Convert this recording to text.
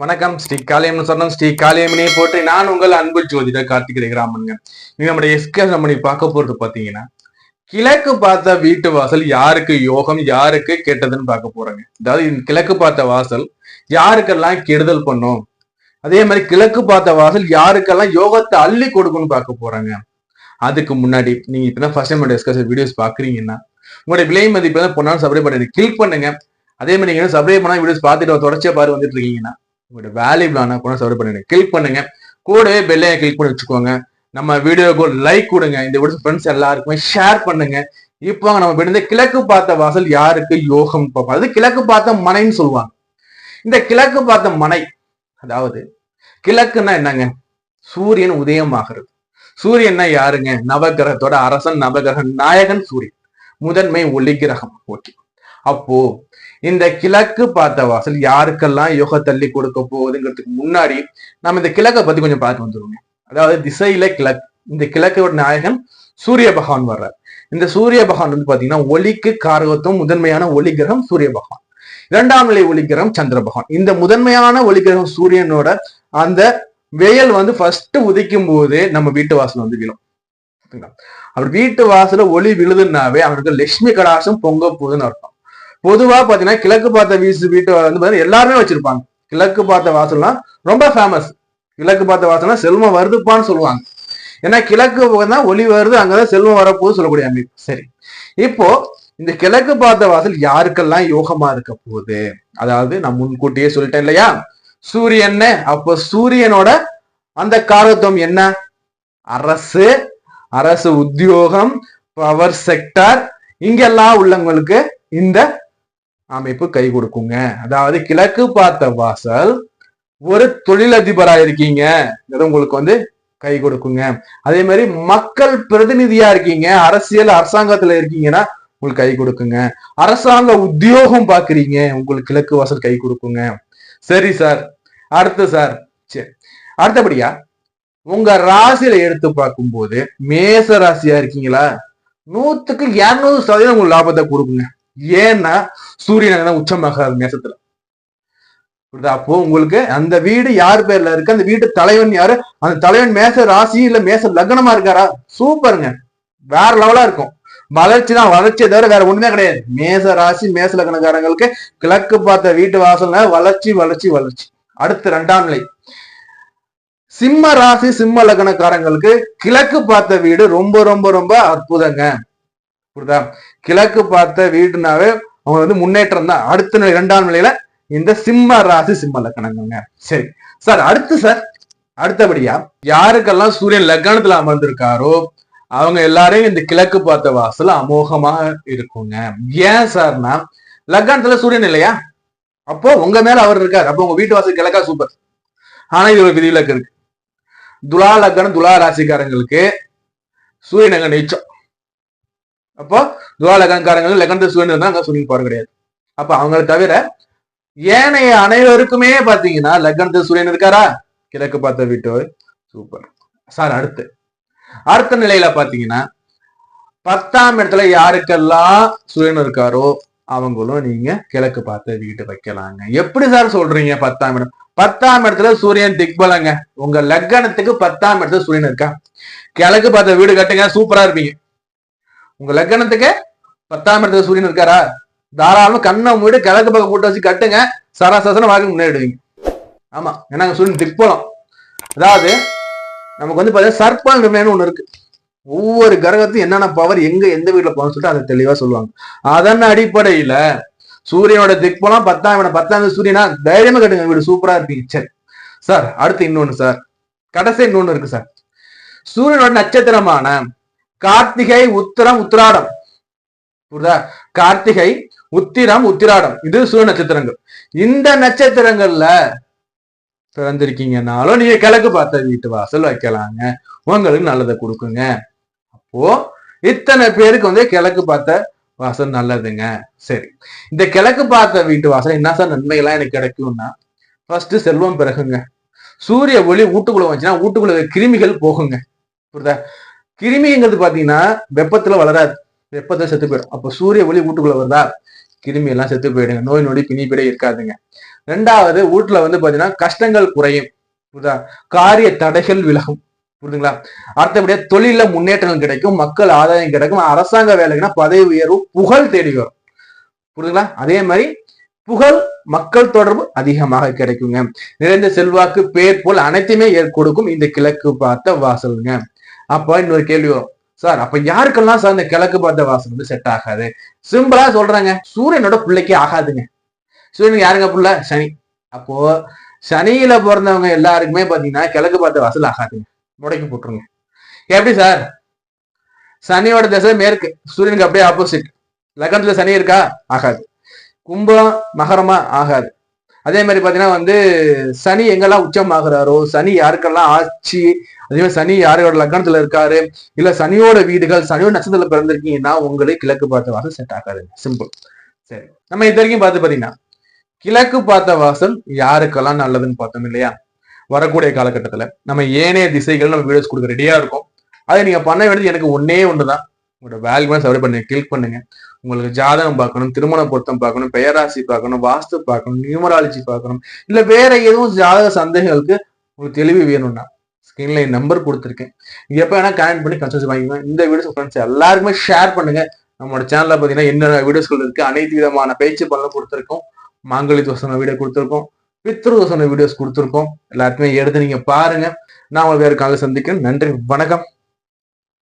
வணக்கம். ஸ்ரீ காளியம்னு சொன்னோம் ஸ்ரீ காளியம்மனை போற்றி. நான் உங்கள் அன்பு ஜோதிடர் கார்த்திக் ராமனுங்க. நீங்க நம்முடைய எஸ்கே நம்ம பார்க்க போறது பாத்தீங்கன்னா கிழக்கு பார்த்த வீட்டு வாசல் யாருக்கு யோகம் யாருக்கு கெட்டதுன்னு பார்க்க போறாங்க. அதாவது இந்த கிழக்கு பார்த்த வாசல் யாருக்கெல்லாம் கெடுதல் பண்ணும்? அதே மாதிரி கிழக்கு பார்த்த வாசல் யாருக்கெல்லாம் யோகத்தை அள்ளி கொடுக்கும்னு பார்க்க போறாங்க. அதுக்கு முன்னாடி நீங்க இப்பதான் ஃபர்ஸ்ட் டைம் டிஸ்கஸ் வீடியோஸ் பாக்குறீங்கன்னா உங்களுடைய விலை மதிப்பு தான் பொண்ணாலும் சப்ஸ்கிரைப் பண்ணி கிளிக் பண்ணுங்க. அதே மாதிரி நீங்க சப்ஸ்கிரைப் பண்ணா வீடியோஸ் பார்த்துட்டு தொடர்ச்சியா பாரு வந்துட்டு இருக்கீங்கன்னா உங்களோட வேல்யூபிளான கூட சப்ஸ்கிரைப் பண்ணுங்க. கிளிக் பண்ணுங்க. கூடவே பெல்லையை கிளிக் பண்ணி வச்சுக்கோங்க. நம்ம வீடியோக்கு லைக் கொடுங்க. இந்த வீடியோ ஃப்ரெண்ட்ஸ் எல்லாருக்குமே ஷேர் பண்ணுங்க. இப்போ நம்ம விழுந்த கிழக்கு பார்த்த வாசல் யாருக்கு? யோகம் பார்ப்போம் அது கிழக்கு பார்த்த மனைன்னு சொல்லுவாங்க. இந்த கிழக்கு பார்த்த மனை அதாவது கிழக்குன்னா என்னங்க? சூரியன் உதயமாகிறது. சூரியன்னா யாருங்க? நவகிரகத்தோட அரசன் நவகிரகன் நாயகன் சூரியன். முதன்மை ஒளி கிரகம். ஓகே அப்போ இந்த கிழக்கு பார்த்த வாசல் யாருக்கெல்லாம் யோக தள்ளி கொடுக்க போகுதுங்கிறதுக்கு முன்னாடி நம்ம இந்த கிழக்கை பத்தி கொஞ்சம் பார்த்து வந்துருவோம் அதாவது திசையில கிழக்கு. இந்த கிழக்கோட நாயகன் சூரிய பகவான் வர்றார். இந்த சூரிய பகவான் வந்து பாத்தீங்கன்னா ஒளிக்கு காரகத்துவம் முதன்மையான ஒளி கிரகம் சூரிய பகவான். இரண்டாம் நிலை ஒளி கிரகம் சந்திர பகவான். இந்த முதன்மையான ஒளி கிரகம் சூரியனோட அந்த வெயில் வந்து ஃபர்ஸ்ட் உதிக்கும் போது நம்ம வீட்டு வாசல் வந்து விழும். அவர் வீட்டு வாசல ஒளி விழுதுன்னாவே அவனுக்கு லட்சுமி கடாசம் பொங்க போகுதுன்னு அர்த்தம். பொதுவா பாத்தீங்கன்னா கிழக்கு பார்த்த வீசு வீட்டு வந்து பாத்தீங்கன்னா எல்லாருமே வச்சிருப்பாங்க. கிழக்கு பார்த்த வாசல்லாம் ரொம்ப ஃபேமஸ் கிழக்கு பார்த்த வாசல்னா செல்வம் வருதுப்பான்னு சொல்லுவாங்க. ஏன்னா கிழக்கு தான் ஒளி வருது அங்கதான் செல்வம் வரப்போகுது சொல்லக்கூடிய அமைப்பு. சரி. இப்போ இந்த கிழக்கு பார்த்த வாசல் யாருக்கெல்லாம் யோகமா இருக்க போகுது? அதாவது நான் முன்கூட்டியே சொல்லிட்டேன் இல்லையா? சூரியன் அப்போ சூரியனோட அந்த காரத்துவம் என்ன? அரசு அரசு உத்தியோகம் பவர் செக்டர் இங்கெல்லாம் உள்ளவங்களுக்கு இந்த அமைப்பு கை கொடுக்குங்க. அதாவது கிழக்கு பார்த்த வாசல் ஒரு தொழிலதிபரா இருக்கீங்க. உங்களுக்கு வந்து கை கொடுக்குங்க. அதே மாதிரி மக்கள் பிரதிநிதியா இருக்கீங்க. அரசியல் அரசாங்கத்துல இருக்கீங்கன்னா உங்களுக்கு கை கொடுக்குங்க. அரசாங்க உத்தியோகம் பாக்குறீங்க உங்களுக்கு கிழக்கு வாசல் கை கொடுக்குங்க. சரி சார். அடுத்து சார். சரி அடுத்தபடியா உங்க ராசியில எடுத்து பார்க்கும்போது மேச ராசியா இருக்கீங்களா? நூத்துக்கு இரநூறு சதவீதம் உங்களுக்கு லாபத்தை கொடுக்குங்க. ஏன்னா சூரியன் தான் உச்சமாக மேசத்துல. புரியுதா? அப்போ உங்களுக்கு அந்த வீடு யார் பேர்ல இருக்கு? அந்த வீட்டு தலைவன் யாரு? அந்த தலைவன் மேச ராசி இல்ல மேச லக்னமா இருக்காரா? சூப்பருங்க. வேற லெவலா இருக்கும். வளர்ச்சி தான் வளர்ச்சியை தவிர வேற ஒண்ணுமே கிடையாது. மேச ராசி மேச லக்னக்காரங்களுக்கு கிழக்கு பார்த்த வீட்டு வாசல்ல வளர்ச்சி வளர்ச்சி வளர்ச்சி. அடுத்து ரெண்டாம் நிலை. சிம்ம ராசி சிம்ம லக்னக்காரங்களுக்கு கிழக்கு பார்த்த வீடு ரொம்ப ரொம்ப ரொம்ப அற்புதங்க. புரியுதா? கிழக்கு பார்த்த வீடுனாவே அவங்க வந்து முன்னேற்றம் தான். அடுத்த நிலை இரண்டாம் நிலையில இந்த சிம்ம ராசி சிம்ம லக்கணங்க சரி. சார் அடுத்து சார் அடுத்தபடியா யாருக்கெல்லாம் சூரியன் லக்னத்துல அமர்ந்திருக்காரோ அவங்க எல்லாரையும் இந்த கிழக்கு பார்த்த வாசல் அமோகமா இருக்குங்க. ஏன் சார்னா லக்னத்துல சூரியன் இல்லையா? அப்போ உங்க மேல அவர் இருக்கார். அப்போ உங்க வீட்டு வாசல் கிழக்கா சூப்பர். ஆனா இது ஒரு விதிவிலக்கு இருக்கு. துலா லக்னம் துலா ராசிக்காரங்களுக்கு சூரியன் அங்க நீச்சம். அப்போ துலா லக்னக்காரங்களுக்கு லக்னத்துல சூரியன் இருந்தா அங்க சூரியன் பாரு கிடையாது. அப்ப அவங்களை தவிர ஏனைய அனைவருக்குமே பாத்தீங்கன்னா லக்னத்துல சூரியன் இருக்காரா? கிழக்கு பார்த்த வீட்டு சூப்பர். சார் அடுத்து. அடுத்த நிலையில பாத்தீங்கன்னா பத்தாம் இடத்துல யாருக்கெல்லாம் சூரியன் இருக்காரோ அவங்களும் நீங்க கிழக்கு பார்த்த வீட்டு வைக்கலாங்க. எப்படி சார் சொல்றீங்க பத்தாம் இடம்? பத்தாம் இடத்துல சூரியன் திக்பலங்க. உங்க லக்கணத்துக்கு பத்தாம் இடத்துல சூரியன் இருக்கா? கிழக்கு பார்த்த வீடு கட்டுங்க சூப்பரா இருப்பீங்க. உங்க லக்கணத்துக்கு பத்தாம் இடத்துல சூரியன் இருக்காரா? தாராளமா கண்ணை மூடி கிழக்கு பக்கம் போட்டு வச்சு கட்டுங்க. சராசரசன வாக்கு முன்னேறிடுவீங்க ஆமா ஏன்னா சூரியன் திக்பலம் அதாவது நமக்கு வந்து பாத்தீங்கன்னா சர்ப்ப நிர்ணயம்னு ஒண்ணு இருக்கு ஒவ்வொரு கிரகத்தையும் என்னென்ன பவர் எங்க எந்த வீட்டுல போகணும்னு சொல்லிட்டு அதை தெளிவா சொல்லுவாங்க அதன் அடிப்படையில சூரியனோட திக்பலம் பத்தாம் இடம் பத்தாம் சூரியனா தைரியமா கட்டுங்க வீடு சூப்பரா இருப்பீங்க சரி சார் அடுத்து இன்னொன்னு சார் கடைசி இன்னொன்னு இருக்கு சார் சூரியனோட நட்சத்திரமான கார்த்திகை உத்திரம் உத்திராடம். புரியுதா? கார்த்திகை உத்திரம் உத்திராடம். இது சூரிய நட்சத்திரங்கள். இந்த நட்சத்திரங்கள்ல பிறந்திருக்கீங்கனாலும் நீங்க கிழக்கு பார்த்த வீட்டு வாசல் வைக்கலாங்க. உங்களுக்கு நல்லதை கொடுக்குங்க. அப்போ இத்தனை பேருக்கு வந்து கிழக்கு பார்த்த வாசல் நல்லதுங்க. சரி. இந்த கிழக்கு பார்த்த வீட்டு வாசல் என்ன சார் நன்மைகள்லாம் எனக்கு கிடைக்கும்னா ஃபர்ஸ்ட் செல்வம் பிறகுங்க. சூரிய ஒளி வீட்டுக்குள்ள வந்துச்சுன்னா வீட்டுக்குள்ள கிருமிகள் போகுங்க. புரியுதா? கிருமிங்கிறது பாத்தீங்கன்னா வெப்பத்துல வளராது. வெப்பத்துல செத்து போயிடும். அப்போ சூரிய ஒளி வீட்டுக்குள்ள வருதா? கிருமி எல்லாம் செத்து போயிடுங்க. நோய் நொடி பிணிப்பிடே இருக்காதுங்க. ரெண்டாவது வீட்டுல வந்து பாத்தீங்கன்னா கஷ்டங்கள் குறையும். புரியுதா? காரிய தடைகள் விலகும். புரியுதுங்களா? அடுத்தபடியா தொழில முன்னேற்றங்கள் கிடைக்கும். மக்கள் ஆதாயம் கிடைக்கும். அரசாங்க வேலைக்குன்னா பதவி உயர்வு புகழ் தேடி வரும். புரியுதுங்களா? அதே மாதிரி புகழ் மக்கள் தொடர்பு அதிகமாக கிடைக்குங்க. நிறைந்த செல்வாக்கு பேர் போல் அனைத்துமே கொடுக்கும் இந்த கிழக்கு பார்த்த வாசலுங்க. அப்ப இன்னொரு கேள்வி வரும். சார் அப்ப யாருக்கெல்லாம் சார் இந்த கிழக்கு பார்த்த வாசல் வந்து செட் ஆகாது? சிம்பிளா சொல்றாங்க. சூரியனோட பிள்ளைக்கே ஆகாதுங்க. சூரியனுக்கு யாருங்க புள்ள? சனி. அப்போ சனியில பிறந்தவங்க எல்லாருக்குமே பாத்தீங்கன்னா கிழக்கு பார்த்த வாசல் ஆகாதுங்க. முடக்கி போட்டுருங்க. எப்படி சார்? சனியோட திசை மேற்கு. சூரியனுக்கு அப்படியே ஆப்போசிட் லக்னத்துல சனி இருக்கா? ஆகாது. கும்பம் மகரமா ஆகாது. அதே மாதிரி பாத்தீங்கன்னா வந்து சனி எங்கெல்லாம் உச்சம் ஆகுறாரோ சனி யாருக்கெல்லாம் ஆட்சி அதே மாதிரி சனி யாரோட லக்னத்துல இருக்காரு? இல்ல சனியோட வீடுகள் சனியோட நட்சத்திரத்துல பிறந்திருக்கீங்கன்னா உங்களுக்கு கிழக்கு பார்த்த வாசல் செட் ஆகாது. சிம்பிள் சரி. நம்ம இது வரைக்கும் பார்த்து பாத்தீங்கன்னா கிழக்கு பார்த்த வாசல் யாருக்கெல்லாம் நல்லதுன்னு பார்த்தோம் இல்லையா? வரக்கூடிய காலகட்டத்துல நம்ம ஏனைய திசைகள் நம்ம வீடியோஸ் கொடுக்க ரெடியா இருக்கும். அதை நீங்க பண்ண வேண்டியது எனக்கு ஒன்னே ஒண்ணுதான். உங்களோட வேல்யூ சர்வே பண்ணுங்க கிளிக் பண்ணுங்க. உங்களுக்கு ஜாதகம் பார்க்கணும் திருமண பொருத்தம் பார்க்கணும் பெயராசி பார்க்கணும் வாஸ்து பார்க்கணும் நியூமராலஜி பார்க்கணும் இல்ல வேற எதுவும் ஜாதக சந்தேகங்களுக்கு உங்களுக்கு தெளிவு வேணும்னா ஸ்கிரீன்ல என் நம்பர் கொடுத்துருக்கேன். எப்போ எப்ப வேணா கனெக்ட் பண்ணி கன்சல்ட் வாங்கிக்கலாம் இந்த வீடியோஸ் ஃப்ரெண்ட்ஸ் எல்லாருக்குமே ஷேர் பண்ணுங்க. நம்மளோட சேனல்ல பாத்தீங்கன்னா என்னென்ன வீடியோஸ்கள் இருக்கு அனைத்து விதமான பேச்சு பண்ண கொடுத்துருக்கோம். மாங்கலி தோசனை வீடியோ கொடுத்துருக்கோம். பித்ரு தோசன வீடியோஸ் கொடுத்துருக்கோம். எல்லாத்தையுமே எடுத்து நீங்க பாருங்க. நான் உங்களுக்கு வேறு காலையில் சந்திக்கிறேன். நன்றி வணக்கம்.